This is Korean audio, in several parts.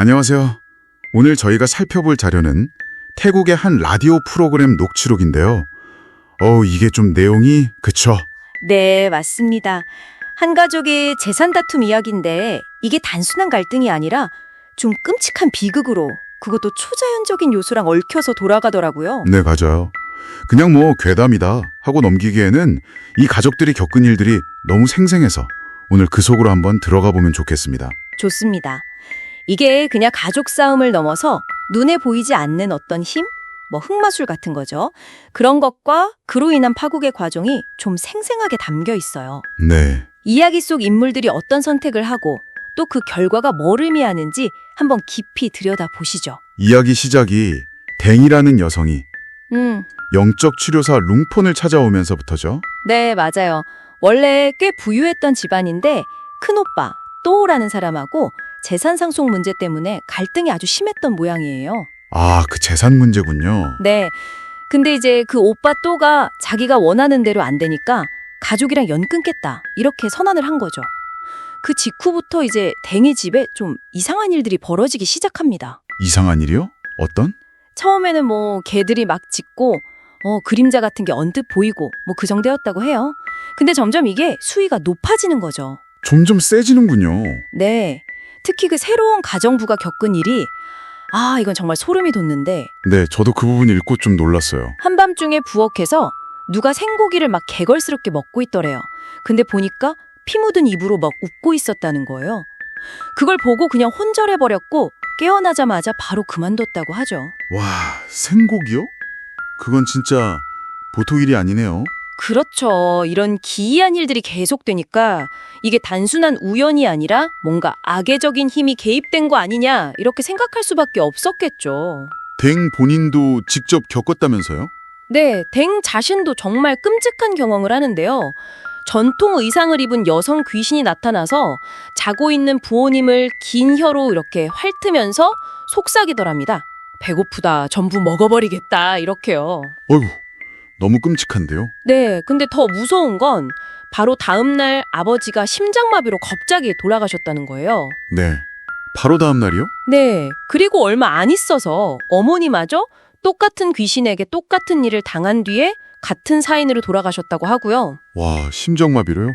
안녕하세요. 오늘 저희가 살펴볼 자료는 태국의 한 라디오 프로그램 녹취록인데요. 어, 이게 좀 내용이 그쵸? 네, 맞습니다. 한 가족의 재산 다툼 이야기인데 이게 단순한 갈등이 아니라 좀 끔찍한 비극으로 그것도 초자연적인 요소랑 얽혀서 돌아가더라고요. 네, 맞아요. 그냥 뭐 괴담이다 하고 넘기기에는 이 가족들이 겪은 일들이 너무 생생해서 오늘 그 속으로 한번 들어가 보면 좋겠습니다. 좋습니다. 이게 그냥 가족 싸움을 넘어서 눈에 보이지 않는 어떤 힘? 뭐 흑마술 같은 거죠. 그런 것과 그로 인한 파국의 과정이 좀 생생하게 담겨 있어요. 네. 이야기 속 인물들이 어떤 선택을 하고 또 그 결과가 뭘 의미하는지 한번 깊이 들여다 보시죠. 이야기 시작이 댕이라는 여성이 음, 영적 치료사 룽폰을 찾아오면서부터죠. 네, 맞아요. 원래 꽤 부유했던 집안인데 큰오빠 또라는 사람하고 재산 상속 문제 때문에 갈등이 아주 심했던 모양이에요. 아, 그 재산 문제군요. 네. 근데 이제 그 오빠 또가 자기가 원하는 대로 안 되니까 가족이랑 연 끊겠다. 이렇게 선언을 한 거죠. 그 직후부터 이제 댕이 집에 좀 이상한 일들이 벌어지기 시작합니다. 이상한 일이요? 어떤? 처음에는 뭐 개들이 막 짖고 어 그림자 같은 게 언뜻 보이고 뭐 그 정도였다고 해요. 근데 점점 이게 수위가 높아지는 거죠. 점점 세지는군요. 네. 특히 그 새로운 가정부가 겪은 일이 아, 이건 정말 소름이 돋는데 네, 저도 그 부분 읽고 좀 놀랐어요. 한밤중에 부엌에서 누가 생고기를 막 개걸스럽게 먹고 있더래요. 근데 보니까 피 묻은 입으로 막 웃고 있었다는 거예요. 그걸 보고 그냥 혼절해버렸고 깨어나자마자 바로 그만뒀다고 하죠. 와, 생고기요? 그건 진짜 보통 일이 아니네요. 그렇죠. 이런 기이한 일들이 계속되니까 이게 단순한 우연이 아니라 뭔가 악의적인 힘이 개입된 거 아니냐 이렇게 생각할 수밖에 없었겠죠. 댕 본인도 직접 겪었다면서요? 네, 댕 자신도 정말 끔찍한 경험을 하는데요. 전통 의상을 입은 여성 귀신이 나타나서 자고 있는 부모님을 긴 혀로 이렇게 핥으면서 속삭이더랍니다. 배고프다, 전부 먹어버리겠다, 이렇게요. 어이구, 너무 끔찍한데요? 네, 근데 더 무서운 건 바로 다음 날 아버지가 심장마비로 갑자기 돌아가셨다는 거예요. 네. 바로 다음 날이요? 네, 그리고 얼마 안 있어서 어머니마저 똑같은 귀신에게 똑같은 일을 당한 뒤에 같은 사인으로 돌아가셨다고 하고요. 와, 심정마비로요?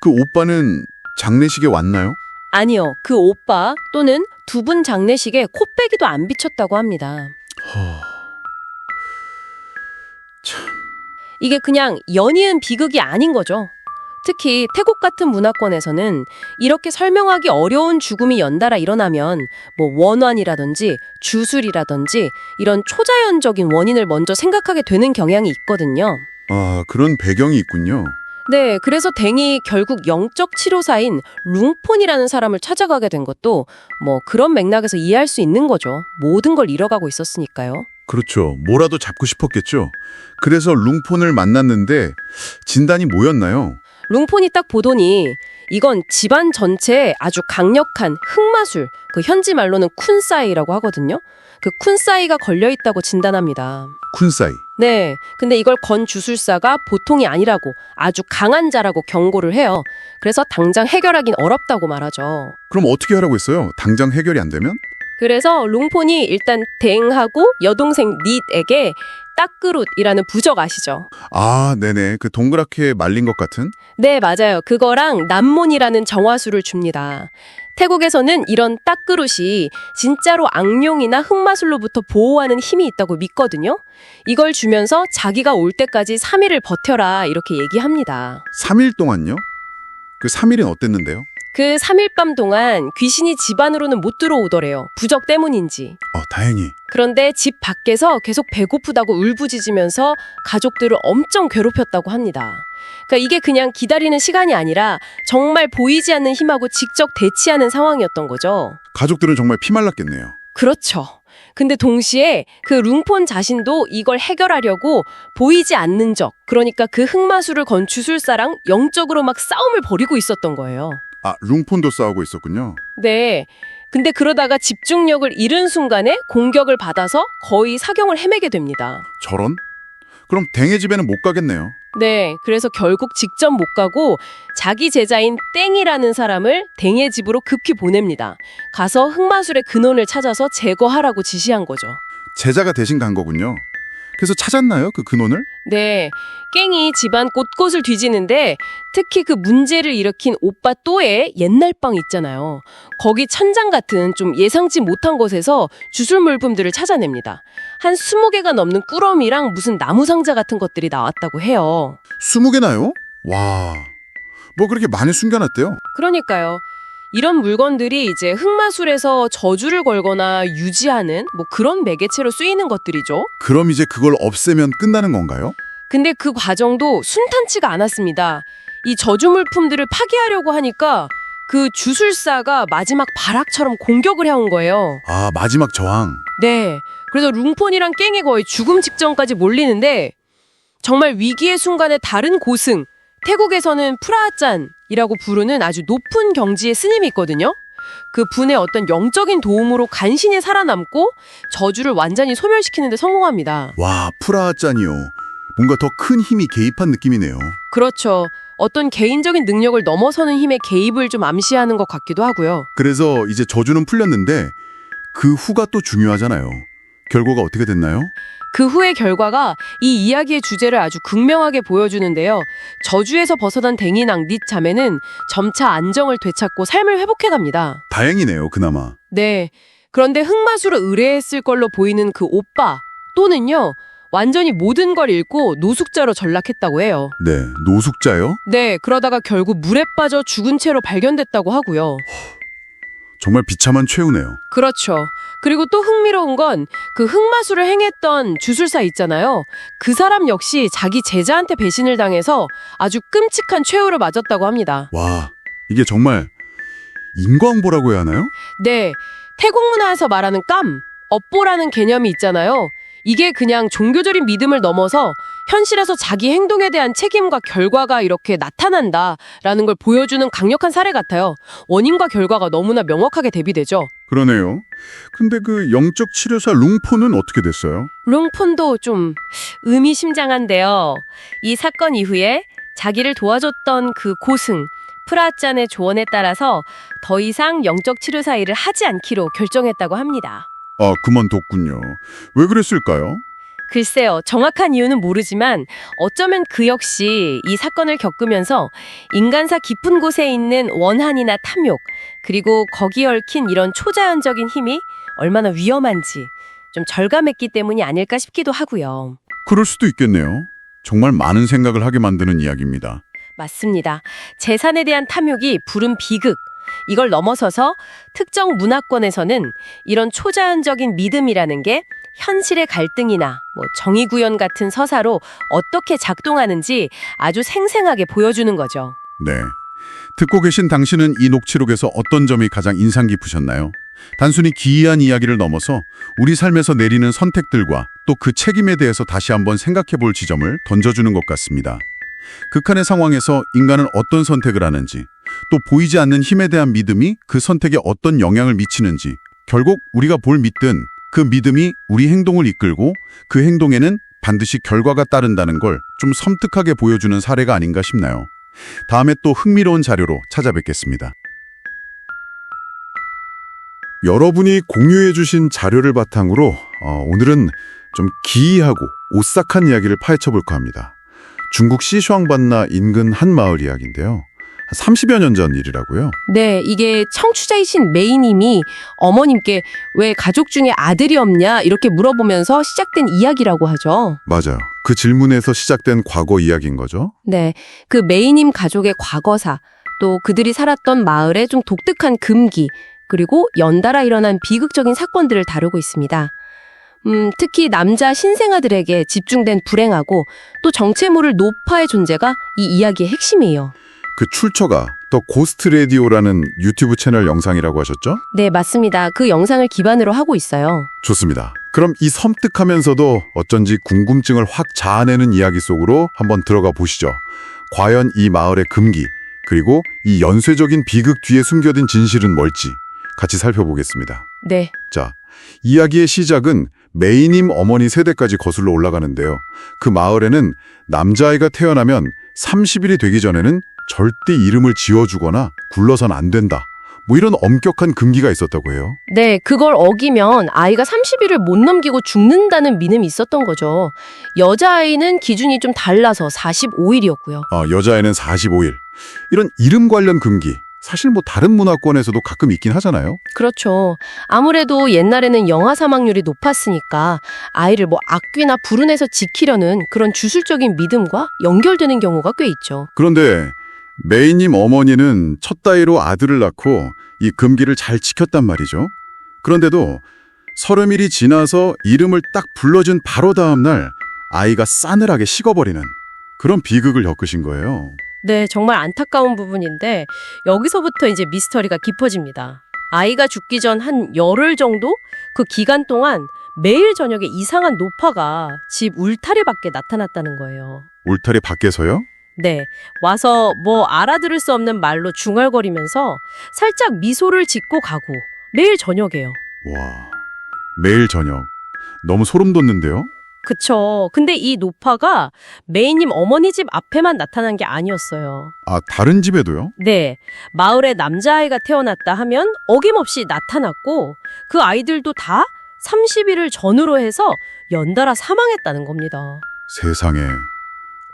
그 오빠는 장례식에 왔나요? 아니요, 그 오빠 또는 두 분 장례식에 코빼기도 안 비쳤다고 합니다. 허... 이게 그냥 연이은 비극이 아닌 거죠. 특히 태국 같은 문화권에서는 이렇게 설명하기 어려운 죽음이 연달아 일어나면 뭐 원환이라든지 주술이라든지 이런 초자연적인 원인을 먼저 생각하게 되는 경향이 있거든요. 아, 그런 배경이 있군요. 네, 그래서 댕이 결국 영적 치료사인 룽폰이라는 사람을 찾아가게 된 것도 뭐 그런 맥락에서 이해할 수 있는 거죠. 모든 걸 잃어가고 있었으니까요. 그렇죠. 뭐라도 잡고 싶었겠죠. 그래서 룽폰을 만났는데 진단이 뭐였나요? 룽폰이 딱 보더니 이건 집안 전체에 아주 강력한 흑마술, 그 현지 말로는 쿤사이라고 하거든요. 그 쿤사이가 걸려 있다고 진단합니다. 쿤사이. 네, 근데 이걸 건 주술사가 보통이 아니라고 아주 강한 자라고 경고를 해요. 그래서 당장 해결하긴 어렵다고 말하죠. 그럼 어떻게 하라고 했어요? 당장 해결이 안 되면? 그래서 룽폰이 일단 댕하고 여동생 닛에게 따끄룻이라는 부적 아시죠? 아, 네네. 그 동그랗게 말린 것 같은? 네, 맞아요. 그거랑 남몬이라는 정화수를 줍니다. 태국에서는 이런 따끄룻이 진짜로 악룡이나 흑마술로부터 보호하는 힘이 있다고 믿거든요. 이걸 주면서 자기가 올 때까지 3일을 버텨라 이렇게 얘기합니다. 3일 동안요? 그 3일은 어땠는데요? 그 3일 밤 동안 귀신이 집 안으로는 못 들어오더래요. 부적 때문인지. 어, 다행히. 그런데 집 밖에서 계속 배고프다고 울부짖으면서 가족들을 엄청 괴롭혔다고 합니다. 그러니까 이게 그냥 기다리는 시간이 아니라 정말 보이지 않는 힘하고 직접 대치하는 상황이었던 거죠. 가족들은 정말 피말랐겠네요. 그렇죠. 근데 동시에 그 룽폰 자신도 이걸 해결하려고 보이지 않는 적, 그러니까 그 흑마술을 건 주술사랑 영적으로 막 싸움을 벌이고 있었던 거예요. 아, 룽폰도 싸우고 있었군요. 네. 근데 그러다가 집중력을 잃은 순간에 공격을 받아서 거의 사경을 헤매게 됩니다. 저런? 그럼 댕의 집에는 못 가겠네요. 네, 그래서 결국 직접 못 가고 자기 제자인 땡이라는 사람을 땡의 집으로 급히 보냅니다. 가서 흑마술의 근원을 찾아서 제거하라고 지시한 거죠. 제자가 대신 간 거군요. 그래서 찾았나요? 그 근원을? 네, 깽이 집안 곳곳을 뒤지는데 특히 그 문제를 일으킨 오빠 또의 옛날 방 있잖아요. 거기 천장 같은 좀 예상치 못한 곳에서 주술 물품들을 찾아냅니다. 한 20개가 넘는 꾸러미랑 무슨 나무 상자 같은 것들이 나왔다고 해요. 20개나요? 와. 뭐 그렇게 많이 숨겨놨대요? 그러니까요. 이런 물건들이 이제 흑마술에서 저주를 걸거나 유지하는 뭐 그런 매개체로 쓰이는 것들이죠. 그럼 이제 그걸 없애면 끝나는 건가요? 근데 그 과정도 순탄치가 않았습니다. 이 저주 물품들을 파괴하려고 하니까 그 주술사가 마지막 발악처럼 공격을 해온 거예요. 아, 마지막 저항. 네. 그래서 룽폰이랑 깽이 거의 죽음 직전까지 몰리는데 정말 위기의 순간에 다른 고승, 태국에서는 프라짠 이라고 부르는 아주 높은 경지의 스님이 있거든요. 그 분의 어떤 영적인 도움으로 간신히 살아남고 저주를 완전히 소멸시키는 데 성공합니다. 와, 프라짠이요. 뭔가 더 큰 힘이 개입한 느낌이네요. 그렇죠. 어떤 개인적인 능력을 넘어서는 힘의 개입을 좀 암시하는 것 같기도 하고요. 그래서 이제 저주는 풀렸는데 그 후가 또 중요하잖아요. 결과가 어떻게 됐나요? 그 후의 결과가 이 이야기의 주제를 아주 극명하게 보여주는데요. 저주에서 벗어난 댕이낭 닛 자매는 점차 안정을 되찾고 삶을 회복해갑니다. 다행이네요, 그나마. 네. 그런데 흑마술을 의뢰했을 걸로 보이는 그 오빠 또는요. 완전히 모든 걸 잃고 노숙자로 전락했다고 해요. 네, 노숙자요? 네, 그러다가 결국 물에 빠져 죽은 채로 발견됐다고 하고요. 정말 비참한 최후네요. 그렇죠. 그리고 또 흥미로운 건 그 흑마술을 행했던 주술사 있잖아요. 그 사람 역시 자기 제자한테 배신을 당해서 아주 끔찍한 최후를 맞았다고 합니다. 와, 이게 정말 인과응보라고 해야 하나요? 네. 태국 문화에서 말하는 깜, 업보라는 개념이 있잖아요. 이게 그냥 종교적인 믿음을 넘어서 현실에서 자기 행동에 대한 책임과 결과가 이렇게 나타난다라는 걸 보여주는 강력한 사례 같아요. 원인과 결과가 너무나 명확하게 대비되죠. 그러네요. 근데 그 영적 치료사 룽포는 어떻게 됐어요? 룽폰도 좀 의미심장한데요. 이 사건 이후에 자기를 도와줬던 그 고승, 프라짠의 조언에 따라서 더 이상 영적 치료사 일을 하지 않기로 결정했다고 합니다. 아, 그만뒀군요. 왜 그랬을까요? 글쎄요, 정확한 이유는 모르지만 어쩌면 그 역시 이 사건을 겪으면서 인간사 깊은 곳에 있는 원한이나 탐욕, 그리고 거기에 얽힌 이런 초자연적인 힘이 얼마나 위험한지 좀 절감했기 때문이 아닐까 싶기도 하고요. 그럴 수도 있겠네요. 정말 많은 생각을 하게 만드는 이야기입니다. 맞습니다. 재산에 대한 탐욕이 부른 비극. 이걸 넘어서서 특정 문화권에서는 이런 초자연적인 믿음이라는 게 현실의 갈등이나 뭐 정의 구현 같은 서사로 어떻게 작동하는지 아주 생생하게 보여주는 거죠. 네. 듣고 계신 당신은 이 녹취록에서 어떤 점이 가장 인상 깊으셨나요? 단순히 기이한 이야기를 넘어서 우리 삶에서 내리는 선택들과 또 그 책임에 대해서 다시 한번 생각해 볼 지점을 던져주는 것 같습니다. 극한의 상황에서 인간은 어떤 선택을 하는지, 또 보이지 않는 힘에 대한 믿음이 그 선택에 어떤 영향을 미치는지, 결국 우리가 뭘 믿든 그 믿음이 우리 행동을 이끌고 그 행동에는 반드시 결과가 따른다는 걸 좀 섬뜩하게 보여주는 사례가 아닌가 싶나요? 다음에 또 흥미로운 자료로 찾아뵙겠습니다. 여러분이 공유해 주신 자료를 바탕으로 어, 오늘은 좀 기이하고 오싹한 이야기를 파헤쳐 볼까 합니다. 중국 시슈앙반나 인근 한 마을 이야기인데요. 30여 년 전 일이라고요. 네, 이게 청취자이신 메이님이 어머님께 왜 가족 중에 아들이 없냐 이렇게 물어보면서 시작된 이야기라고 하죠. 맞아요. 그 질문에서 시작된 과거 이야기인 거죠. 네, 그 메이님 가족의 과거사, 또 그들이 살았던 마을의 좀 독특한 금기, 그리고 연달아 일어난 비극적인 사건들을 다루고 있습니다. 음, 특히 남자 신생아들에게 집중된 불행하고 또 정체모를 노파의 존재가 이 이야기의 핵심이에요. 그 출처가 더 고스트 레디오라는 유튜브 채널 영상이라고 하셨죠? 네, 맞습니다. 그 영상을 기반으로 하고 있어요. 좋습니다. 그럼 이 섬뜩하면서도 어쩐지 궁금증을 확 자아내는 이야기 속으로 한번 들어가 보시죠. 과연 이 마을의 금기, 그리고 이 연쇄적인 비극 뒤에 숨겨진 진실은 뭘지 같이 살펴보겠습니다. 네, 자, 이야기의 시작은 메이님 어머니 세대까지 거슬러 올라가는데요. 그 마을에는 남자아이가 태어나면 30일이 되기 전에는 절대 이름을 지어주거나 굴러선 안 된다. 뭐 이런 엄격한 금기가 있었다고 해요. 네, 그걸 어기면 아이가 30일을 못 넘기고 죽는다는 믿음이 있었던 거죠. 여자아이는 기준이 좀 달라서 45일이었고요. 어, 여자애는 45일. 이런 이름 관련 금기. 사실 뭐 다른 문화권에서도 가끔 있긴 하잖아요. 그렇죠. 아무래도 옛날에는 영아 사망률이 높았으니까 아이를 뭐 악귀나 불운에서 지키려는 그런 주술적인 믿음과 연결되는 경우가 꽤 있죠. 그런데 메이님 어머니는 첫 따위로 아들을 낳고 이 금기를 잘 지켰단 말이죠. 그런데도 서름일이 지나서 이름을 딱 불러준 바로 다음 날 아이가 싸늘하게 식어버리는 그런 비극을 겪으신 거예요. 네, 정말 안타까운 부분인데 여기서부터 이제 미스터리가 깊어집니다. 아이가 죽기 전 한 열흘 정도 그 기간 동안 매일 저녁에 이상한 노파가 집 울타리 밖에 나타났다는 거예요. 울타리 밖에서요? 네, 와서 뭐 알아들을 수 없는 말로 중얼거리면서 살짝 미소를 짓고 가고 매일 저녁에요. 와, 매일 저녁. 너무 소름 돋는데요? 그쵸. 근데 이 노파가 메이님 어머니 집 앞에만 나타난 게 아니었어요. 아, 다른 집에도요? 네, 마을에 남자아이가 태어났다 하면 어김없이 나타났고 그 아이들도 다 30일을 전후로 해서 연달아 사망했다는 겁니다. 세상에.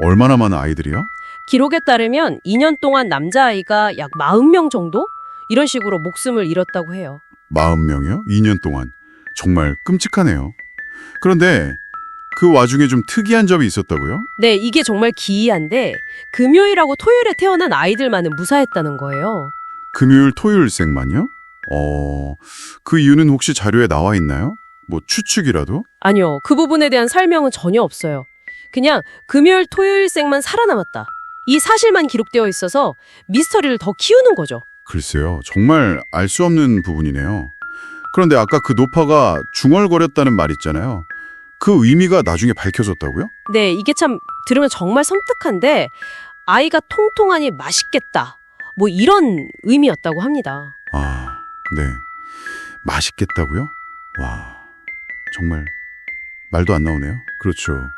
얼마나 많은 아이들이요? 기록에 따르면 2년 동안 남자아이가 약 40명 정도? 이런 식으로 목숨을 잃었다고 해요. 40명이요? 2년 동안. 정말 끔찍하네요. 그런데 그 와중에 좀 특이한 점이 있었다고요? 네, 이게 정말 기이한데 금요일하고 토요일에 태어난 아이들만은 무사했다는 거예요. 금요일, 토요일생만요? 어, 그 이유는 혹시 자료에 나와 있나요? 뭐 추측이라도? 아니요, 그 부분에 대한 설명은 전혀 없어요. 그냥 금요일, 토요일 생만 살아남았다. 이 사실만 기록되어 있어서 미스터리를 더 키우는 거죠. 글쎄요, 정말 알 수 없는 부분이네요. 그런데 아까 그 노파가 중얼거렸다는 말 있잖아요. 그 의미가 나중에 밝혀졌다고요? 네, 이게 참 들으면 정말 섬뜩한데 아이가 통통하니 맛있겠다. 뭐 이런 의미였다고 합니다. 아, 네. 맛있겠다고요? 와, 정말 말도 안 나오네요. 그렇죠.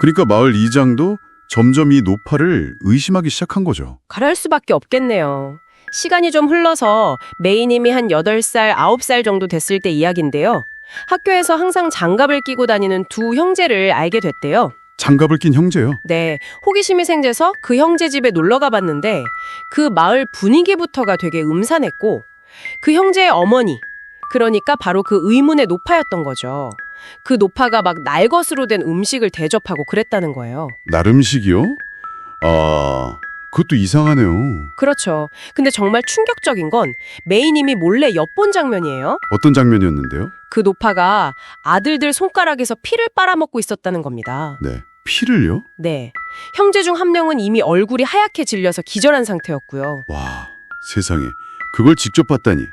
그러니까 마을 이장도 점점 이 노파를 의심하기 시작한 거죠. 가랄 수밖에 없겠네요. 시간이 좀 흘러서 메이님이 한 8살, 9살 정도 됐을 때 이야기인데요. 학교에서 항상 장갑을 끼고 다니는 두 형제를 알게 됐대요. 장갑을 낀 형제요. 네, 호기심이 생겨서 그 형제 집에 놀러 가봤는데 그 마을 분위기부터가 되게 음산했고 그 형제의 어머니, 그러니까 바로 그 의문의 노파였던 거죠. 그 노파가 막 날것으로 된 음식을 대접하고 그랬다는 거예요. 나름식이요? 아, 그것도 이상하네요. 그렇죠. 근데 정말 충격적인 건 메이님이 몰래 엿본 장면이에요. 어떤 장면이었는데요? 그 노파가 아들들 손가락에서 피를 빨아먹고 있었다는 겁니다. 네. 피를요? 네. 형제 중 한 명은 이미 얼굴이 하얗게 질려서 기절한 상태였고요. 와, 세상에. 그걸 직접 봤다니.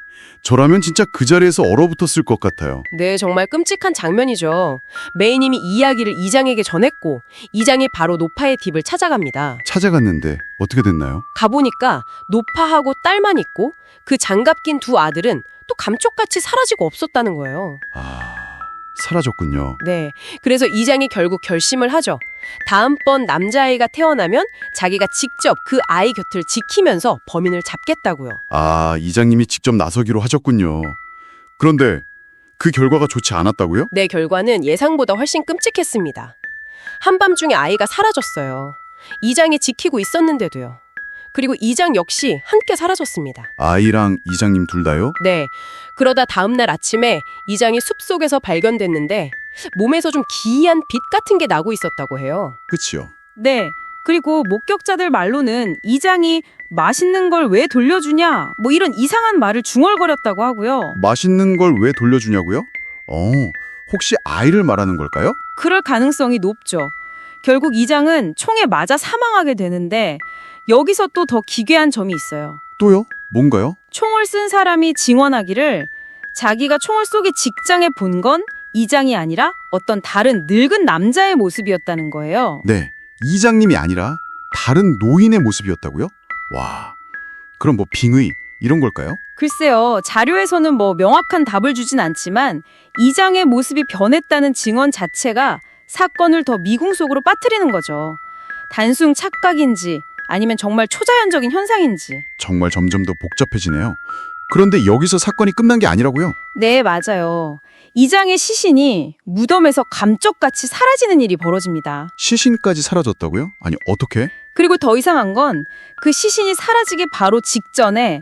저라면 진짜 그 자리에서 얼어붙었을 것 같아요. 네, 정말 끔찍한 장면이죠. 메이님이 이야기를 이장에게 전했고 이장이 바로 노파의 딥을 찾아갑니다. 찾아갔는데 어떻게 됐나요? 가보니까 노파하고 딸만 있고 그 장갑 낀 두 아들은 또 감쪽같이 사라지고 없었다는 거예요. 아, 사라졌군요. 네. 그래서 이장이 결국 결심을 하죠. 다음번 남자아이가 태어나면 자기가 직접 그 아이 곁을 지키면서 범인을 잡겠다고요. 아, 이장님이 직접 나서기로 하셨군요. 그런데 그 결과가 좋지 않았다고요? 내 결과는 예상보다 훨씬 끔찍했습니다. 한밤중에 아이가 사라졌어요. 이장이 지키고 있었는데도요. 그리고 이장 역시 함께 사라졌습니다. 아이랑 이장님 둘 다요? 네. 그러다 다음날 아침에 이장이 숲속에서 발견됐는데 몸에서 좀 기이한 빛 같은 게 나고 있었다고 해요. 그치요. 네. 그리고 목격자들 말로는 이장이 맛있는 걸 왜 돌려주냐 뭐 이런 이상한 말을 중얼거렸다고 하고요. 맛있는 걸 왜 돌려주냐고요? 어, 혹시 아이를 말하는 걸까요? 그럴 가능성이 높죠. 결국 이장은 총에 맞아 사망하게 되는데 여기서 또 더 기괴한 점이 있어요. 또요? 뭔가요? 총을 쓴 사람이 증언하기를 자기가 총을 쏘기 직장에 본 건 이장이 아니라 어떤 다른 늙은 남자의 모습이었다는 거예요. 네, 이장님이 아니라 다른 노인의 모습이었다고요? 와, 그럼 뭐 빙의, 이런 걸까요? 글쎄요, 자료에서는 뭐 명확한 답을 주진 않지만 이장의 모습이 변했다는 증언 자체가 사건을 더 미궁 속으로 빠뜨리는 거죠. 단순 착각인지 아니면 정말 초자연적인 현상인지. 정말 점점 더 복잡해지네요. 그런데 여기서 사건이 끝난 게 아니라고요? 네, 맞아요. 이장의 시신이 무덤에서 감쪽같이 사라지는 일이 벌어집니다. 시신까지 사라졌다고요? 아니 어떻게? 그리고 더 이상한 건 그 시신이 사라지기 바로 직전에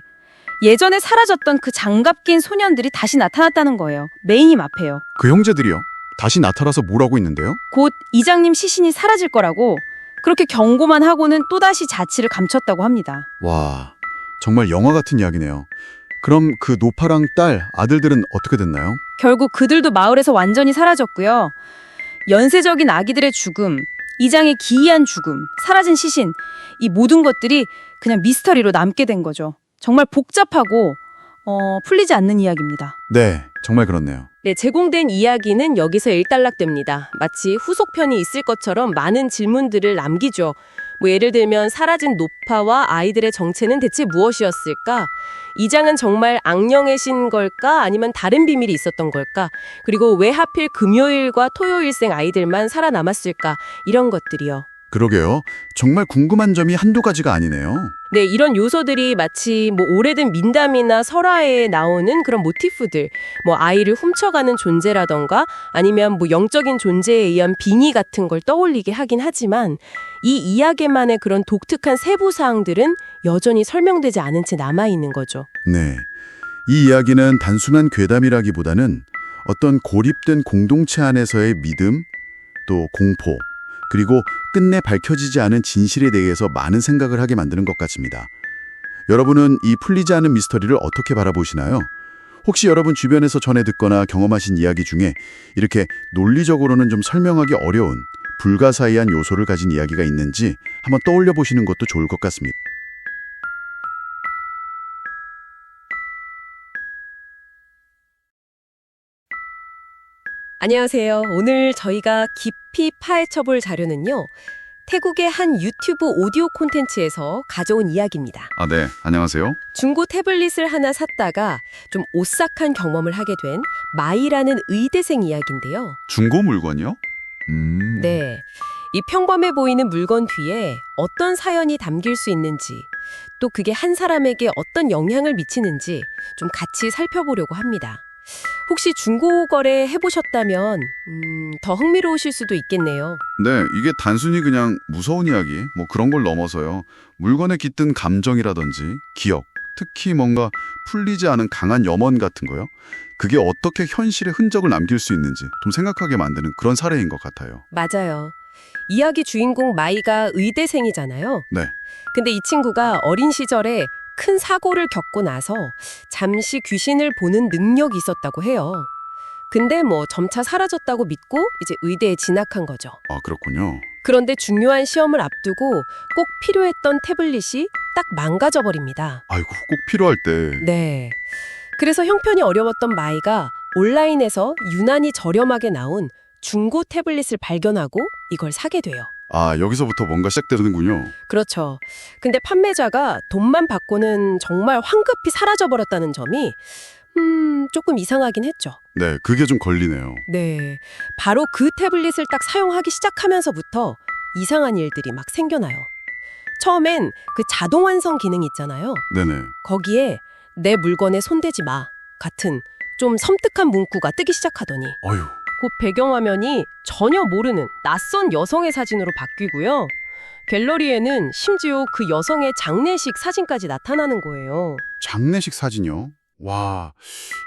예전에 사라졌던 그 장갑 낀 소년들이 다시 나타났다는 거예요. 메인님 앞에요. 그 형제들이요? 다시 나타나서 뭐라고 있는데요? 곧 이장님 시신이 사라질 거라고 그렇게 경고만 하고는 또다시 자취를 감췄다고 합니다. 와, 정말 영화 같은 이야기네요. 그럼 그 노파랑 딸, 아들들은 어떻게 됐나요? 결국 그들도 마을에서 완전히 사라졌고요. 연쇄적인 아기들의 죽음, 이장의 기이한 죽음, 사라진 시신, 이 모든 것들이 그냥 미스터리로 남게 된 거죠. 정말 복잡하고 어, 풀리지 않는 이야기입니다. 네, 정말 그렇네요. 네, 제공된 이야기는 여기서 일단락됩니다. 마치 후속편이 있을 것처럼 많은 질문들을 남기죠. 뭐 예를 들면 사라진 노파와 아이들의 정체는 대체 무엇이었을까? 이 장은 정말 악령의 신 걸까? 아니면 다른 비밀이 있었던 걸까? 그리고 왜 하필 금요일과 토요일생 아이들만 살아남았을까? 이런 것들이요. 그러게요. 정말 궁금한 점이 한두 가지가 아니네요. 네, 이런 요소들이 마치 뭐 오래된 민담이나 설화에 나오는 그런 모티프들, 뭐 아이를 훔쳐가는 존재라던가 아니면 뭐 영적인 존재에 의한 빙의 같은 걸 떠올리게 하긴 하지만 이 이야기만의 그런 독특한 세부 사항들은 여전히 설명되지 않은 채 남아 있는 거죠. 네. 이 이야기는 단순한 괴담이라기보다는 어떤 고립된 공동체 안에서의 믿음, 또 공포, 그리고 끝내 밝혀지지 않은 진실에 대해서 많은 생각을 하게 만드는 것 같습니다. 여러분은 이 풀리지 않은 미스터리를 어떻게 바라보시나요? 혹시 여러분 주변에서 전해 듣거나 경험하신 이야기 중에 이렇게 논리적으로는 좀 설명하기 어려운 불가사의한 요소를 가진 이야기가 있는지 한번 떠올려 보시는 것도 좋을 것 같습니다. 안녕하세요. 오늘 저희가 깊이 파헤쳐볼 자료는요. 태국의 한 유튜브 오디오 콘텐츠에서 가져온 이야기입니다. 아, 네. 안녕하세요. 중고 태블릿을 하나 샀다가 좀 오싹한 경험을 하게 된 마이라는 의대생 이야기인데요. 중고 물건이요? 음. 네. 이 평범해 보이는 물건 뒤에 어떤 사연이 담길 수 있는지, 또 그게 한 사람에게 어떤 영향을 미치는지 좀 같이 살펴보려고 합니다. 혹시 중고 거래 해보셨다면 음, 더 흥미로우실 수도 있겠네요. 네, 이게 단순히 그냥 무서운 이야기, 뭐 그런 걸 넘어서요. 물건에 깃든 감정이라든지 기억, 특히 뭔가 풀리지 않은 강한 염원 같은 거요. 그게 어떻게 현실에 흔적을 남길 수 있는지 좀 생각하게 만드는 그런 사례인 것 같아요. 맞아요. 이야기 주인공 마이가 의대생이잖아요. 네. 근데 이 친구가 어린 시절에 큰 사고를 겪고 나서 잠시 귀신을 보는 능력이 있었다고 해요. 근데 뭐 점차 사라졌다고 믿고 이제 의대에 진학한 거죠. 아, 그렇군요. 그런데 중요한 시험을 앞두고 꼭 필요했던 태블릿이 딱 망가져 버립니다. 아이고, 꼭 필요할 때. 네. 그래서 형편이 어려웠던 마이가 온라인에서 유난히 저렴하게 나온 중고 태블릿을 발견하고 이걸 사게 돼요. 아, 여기서부터 뭔가 시작되는군요. 그렇죠. 근데 판매자가 돈만 받고는 정말 황급히 사라져버렸다는 점이 음, 조금 이상하긴 했죠. 네, 그게 좀 걸리네요. 네. 바로 그 태블릿을 딱 사용하기 시작하면서부터 이상한 일들이 막 생겨나요. 처음엔 그 자동 완성 기능 있잖아요. 네네. 거기에 내 물건에 손대지 마 같은 좀 섬뜩한 문구가 뜨기 시작하더니 어휴, 곧 배경화면이 전혀 모르는 낯선 여성의 사진으로 바뀌고요. 갤러리에는 심지어 그 여성의 장례식 사진까지 나타나는 거예요. 장례식 사진이요? 와,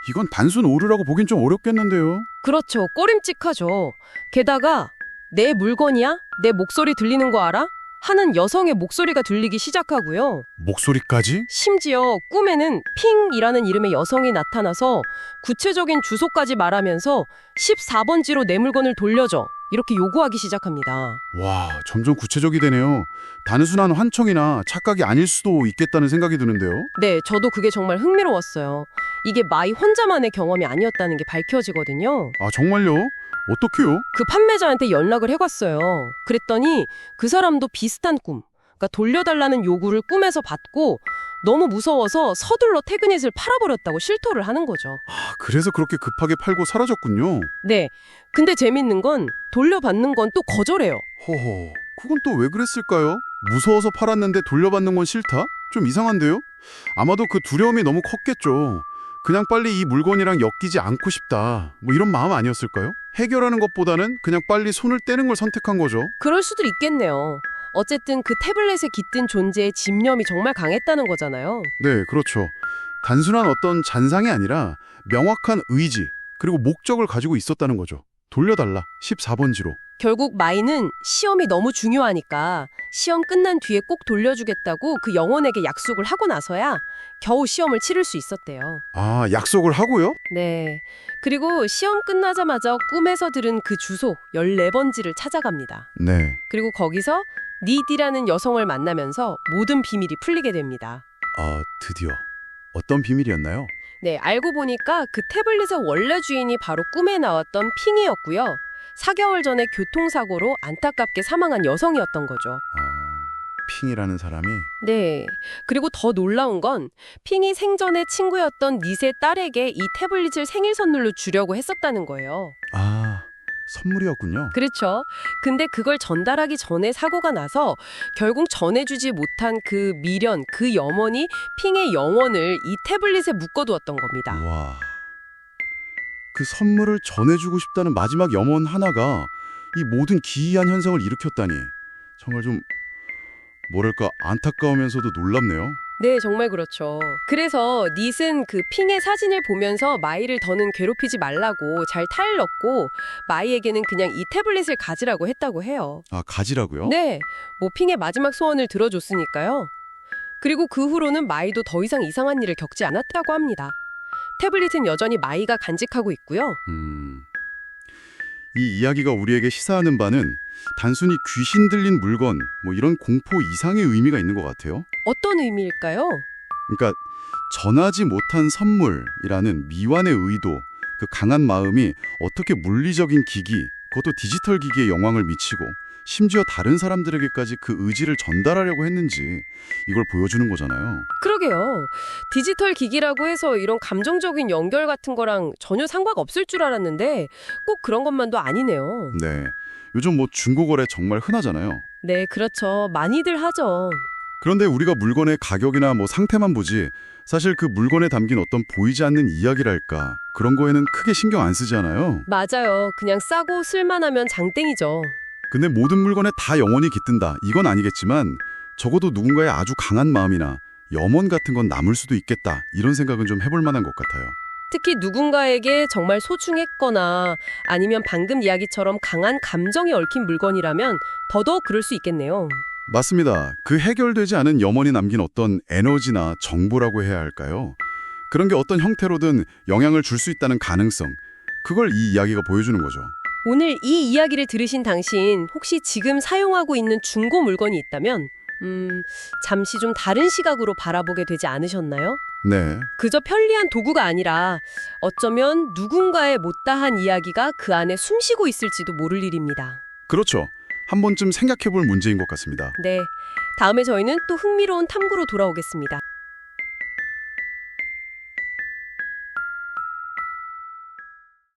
이건 단순 오류라고 보긴 좀 어렵겠는데요. 그렇죠. 꼬림칙하죠. 게다가 내 물건이야? 내 목소리 들리는 거 알아? 하는 여성의 목소리가 들리기 시작하고요. 목소리까지? 심지어 꿈에는 핑이라는 이름의 여성이 나타나서 구체적인 주소까지 말하면서 14번지로 내 물건을 돌려줘. 이렇게 요구하기 시작합니다. 와, 점점 구체적이 되네요. 단순한 환청이나 착각이 아닐 수도 있겠다는 생각이 드는데요. 네, 저도 그게 정말 흥미로웠어요. 이게 마이 혼자만의 경험이 아니었다는 게 밝혀지거든요. 아, 정말요? 어떻게요? 그 판매자한테 연락을 해봤어요. 그랬더니 그 사람도 비슷한 꿈, 그러니까 돌려달라는 요구를 꿈에서 받고 너무 무서워서 서둘러 태그넷을 팔아버렸다고 실토를 하는 거죠. 아, 그래서 그렇게 급하게 팔고 사라졌군요. 네. 근데 재밌는 건 돌려받는 건 또 거절해요. 허허, 그건 또 왜 그랬을까요? 무서워서 팔았는데 돌려받는 건 싫다? 좀 이상한데요? 아마도 그 두려움이 너무 컸겠죠. 그냥 빨리 이 물건이랑 엮이지 않고 싶다. 뭐 이런 마음 아니었을까요? 해결하는 것보다는 그냥 빨리 손을 떼는 걸 선택한 거죠. 그럴 수도 있겠네요. 어쨌든 그 태블릿에 깃든 존재의 집념이 정말 강했다는 거잖아요. 네, 그렇죠. 단순한 어떤 잔상이 아니라 명확한 의지, 그리고 목적을 가지고 있었다는 거죠. 돌려달라. 14번지로. 결국 마이는 시험이 너무 중요하니까 시험 끝난 뒤에 꼭 돌려주겠다고 그 영혼에게 약속을 하고 나서야 겨우 시험을 치를 수 있었대요. 아, 약속을 하고요? 네. 그리고 시험 끝나자마자 꿈에서 들은 그 주소 14번지를 찾아갑니다. 네. 그리고 거기서 니디라는 여성을 만나면서 모든 비밀이 풀리게 됩니다. 아, 드디어. 어떤 비밀이었나요? 네, 알고 보니까 그 태블릿의 원래 주인이 바로 꿈에 나왔던 핑이었고요. 4개월 전에 교통사고로 안타깝게 사망한 여성이었던 거죠. 아, 핑이라는 사람이 네. 그리고 더 놀라운 건 핑이 생전에 친구였던 닛의 딸에게 이 태블릿을 생일 선물로 주려고 했었다는 거예요. 아, 선물이었군요. 그렇죠. 근데 그걸 전달하기 전에 사고가 나서 결국 전해주지 못한 그 미련, 그 염원이 핑의 영혼을 이 태블릿에 묶어두었던 겁니다. 와. 그 선물을 전해주고 싶다는 마지막 염원 하나가 이 모든 기이한 현상을 일으켰다니 정말 좀 뭐랄까 안타까우면서도 놀랍네요. 네, 정말 그렇죠. 그래서 닛은 그 핑의 사진을 보면서 마이를 더는 괴롭히지 말라고 잘 타일렀고 마이에게는 그냥 이 태블릿을 가지라고 했다고 해요. 아 가지라고요? 네, 뭐 핑의 마지막 소원을 들어줬으니까요. 그리고 그 후로는 마이도 더 이상 이상한 일을 겪지 않았다고 합니다. 태블릿은 여전히 마이가 간직하고 있고요. 음. 이 이야기가 우리에게 시사하는 바는 단순히 귀신 들린 물건 뭐 이런 공포 이상의 의미가 있는 것 같아요. 어떤 의미일까요? 그러니까 전하지 못한 선물이라는 미완의 의도, 그 강한 마음이 어떻게 물리적인 기기, 그것도 디지털 기기에 영향을 미치고 심지어 다른 사람들에게까지 그 의지를 전달하려고 했는지 이걸 보여주는 거잖아요. 그러게요. 디지털 기기라고 해서 이런 감정적인 연결 같은 거랑 전혀 상관 없을 줄 알았는데 꼭 그런 것만도 아니네요. 네. 요즘 뭐 중고거래 정말 흔하잖아요. 네, 그렇죠. 많이들 하죠. 그런데 우리가 물건의 가격이나 뭐 상태만 보지 사실 그 물건에 담긴 어떤 보이지 않는 이야기랄까 그런 거에는 크게 신경 안 쓰잖아요. 맞아요. 그냥 싸고 쓸만하면 장땡이죠. 근데 모든 물건에 다 영혼이 깃든다. 이건 아니겠지만 적어도 누군가의 아주 강한 마음이나 염원 같은 건 남을 수도 있겠다. 이런 생각은 좀 해볼 만한 것 같아요. 특히 누군가에게 정말 소중했거나 아니면 방금 이야기처럼 강한 감정이 얽힌 물건이라면 더더욱 그럴 수 있겠네요. 맞습니다. 그 해결되지 않은 염원이 남긴 어떤 에너지나 정보라고 해야 할까요? 그런 게 어떤 형태로든 영향을 줄 수 있다는 가능성. 그걸 이 이야기가 보여주는 거죠. 오늘 이 이야기를 들으신 당신 혹시 지금 사용하고 있는 중고 물건이 있다면 음, 잠시 좀 다른 시각으로 바라보게 되지 않으셨나요? 네. 그저 편리한 도구가 아니라 어쩌면 누군가의 못다한 이야기가 그 안에 숨쉬고 있을지도 모를 일입니다. 그렇죠. 한 번쯤 생각해 볼 문제인 것 같습니다. 네. 다음에 저희는 또 흥미로운 탐구로 돌아오겠습니다.